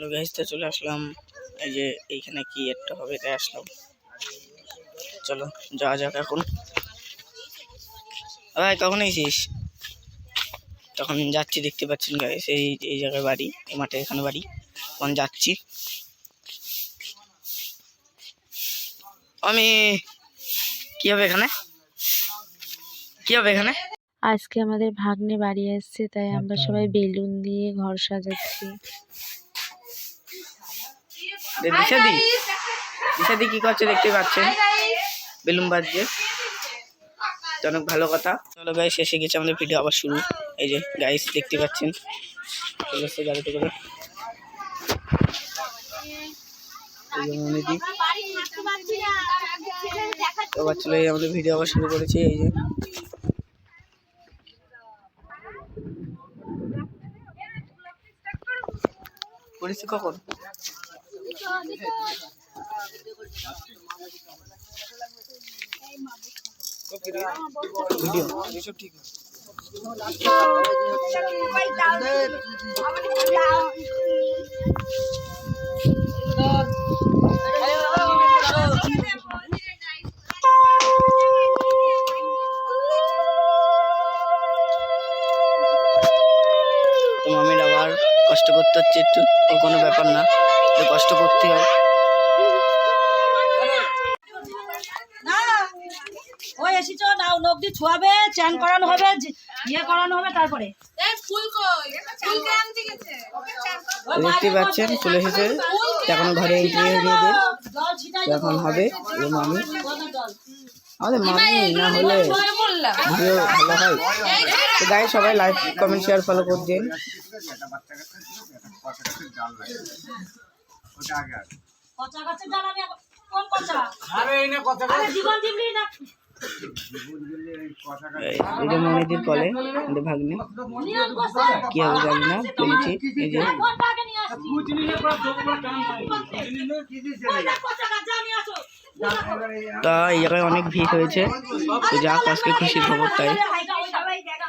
Hello guys তো চলে আসলাম। এই যে এইখানে কি একটা হবে তাই আসলাম। চলো যাওয়া যাক এখন। ভাই কখন এসিস তখন যাচ্ছি দেখতে পাচ্ছেন গাইস এই এই জায়গায় বাড়ি এই মাঠে এখানে বাড়ি। তখন যাচ্ছি। আমি কি হবে এখানে? কি হবে এখানে? আজকে আমাদের ভাগ্নে বাড়ি আসছে তাই আমরা সবাই বেলুন দিয়ে ঘর সাজাচ্ছি। দিশাদি দিশাদি কি করছে দেখতে পাচ্ছেন? বেলুন বাজছে। তো অনেক ভালো কথা। চলো গাইস এসে গেছে আমাদের ভিডিও আবার শুরু। এই যে গাইস দেখতে পাচ্ছেন? চলে এসছে গাড়িতে করে। এই আবার চলে আমাদের ভিডিও আবার শুরু করেছে এই যে। করেছি কখন? ভিডিও ঠিক কষ্ট করতে হচ্ছে একটু কোনো ব্যাপার না। একটু কষ্ট করতে হয়। না ওই এসেছ নাও নখ দিয়ে ছোয়াবে চ্যান করানো হবে ইয়ে করানো হবে তারপরে। দেখতে পাচ্ছেন চলে এসেছে। এখন ঘরে এন্ট্রি হয়ে গিয়ে এখন হবে ও মামি। আমাদের মামি না হলে ভিডিও ভালো হয়। তো গাই সবাই লাইক কমেন্ট শেয়ার ফলো করে দিন কোন পচা আরে জীবন না। এই কলে আমাদের ভাগ্নে। কি হবে জানি না পেয়েছি এই যে। যা তা এই জায়গায় অনেক ভিড় হয়েছে। তো যাক আজকে খুশির খবর তাই হাইটা ওই সবাই দেখা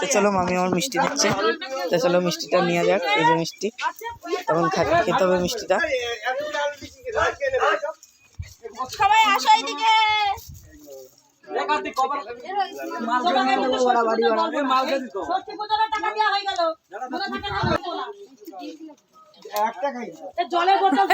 তো চলো মামি আমার মিষ্টি দিচ্ছে। তো চলো মিষ্টিটা নিয়ে যাক এই যে মিষ্টি। তখন খেতে হবে মিষ্টিটা। সবাই আসো জলের বোতল